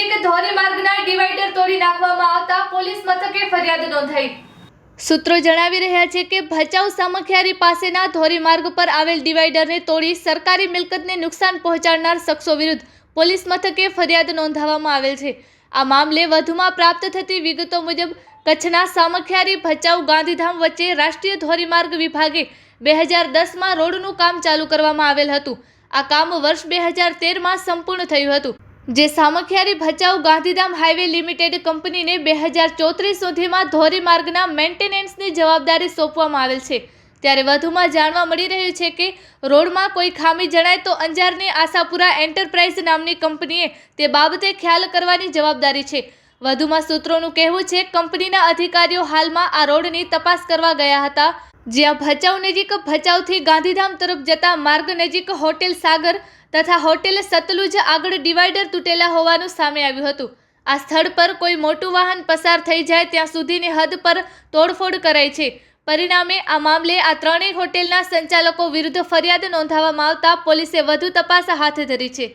ધોરી માર્ગના ડિવાઈડર તોડી નાખવામાં આવતા પોલીસ મથકે ફરિયાદ નોંધાઈ. સૂત્રો જણાવી રહ્યા છે કે ભચાઉ સામખિયારી પાસેના ધોરીમાર્ગ પર આવેલ ડિવાઈડરને તોડી સરકારી મિલકતને નુકસાન પહોંચાડનાર શખ્સો વિરુદ્ધ પોલીસ મથકે ફરિયાદ નોંધાવવામાં આવેલ છે. આ મામલે વધુમાં પ્રાપ્ત થતી વિગતો મુજબ, કચ્છના સામખિયારી ભચાઉ ગાંધીધામ વચ્ચે રાષ્ટ્રીય ધોરીમાર્ગ વિભાગે બે હજાર દસમાં રોડનું કામ ચાલુ કરવામાં આવેલ હતું. આ કામ વર્ષ બે હજાર તેરમાં સંપૂર્ણ થયું હતું. જે સામખિયારી ભચાઉ ગાંધીધામ હાઈવે લિમિટેડ કંપનીને બે હજાર ચોત્રીસ સુધીમાં ધોરીમાર્ગના મેન્ટેનન્સની જવાબદારી સોંપવામાં આવેલ છે. ત્યારે વધુમાં જાણવા મળી રહ્યું છે કે રોડમાં કોઈ ખામી જણાય તો અંજારની આશાપુરા એન્ટરપ્રાઇઝ નામની કંપનીએ તે બાબતે ખ્યાલ કરવાની જવાબદારી છે. વધુમાં સૂત્રોનું કહેવું છે, કંપનીના અધિકારીઓ હાલમાં આ રોડની તપાસ કરવા ગયા હતા. જ્યાં ભચાઉ નજીક ભચાઉથી ગાંધીધામ તરફ જતા માર્ગ નજીક હોટેલ સાગર તથા હોટેલ સતલુજ આગળ ડિવાઈડર તૂટેલા હોવાનું સામે આવ્યું હતું. આ સ્થળ પર કોઈ મોટું વાહન પસાર થઈ જાય ત્યાં સુધીની હદ પર તોડફોડ કરાઈ છે. પરિણામે આ મામલે આ ત્રણેય હોટેલના સંચાલકો વિરુદ્ધ ફરિયાદ નોંધાવવામાં આવતા પોલીસે વધુ તપાસ હાથ ધરી છે.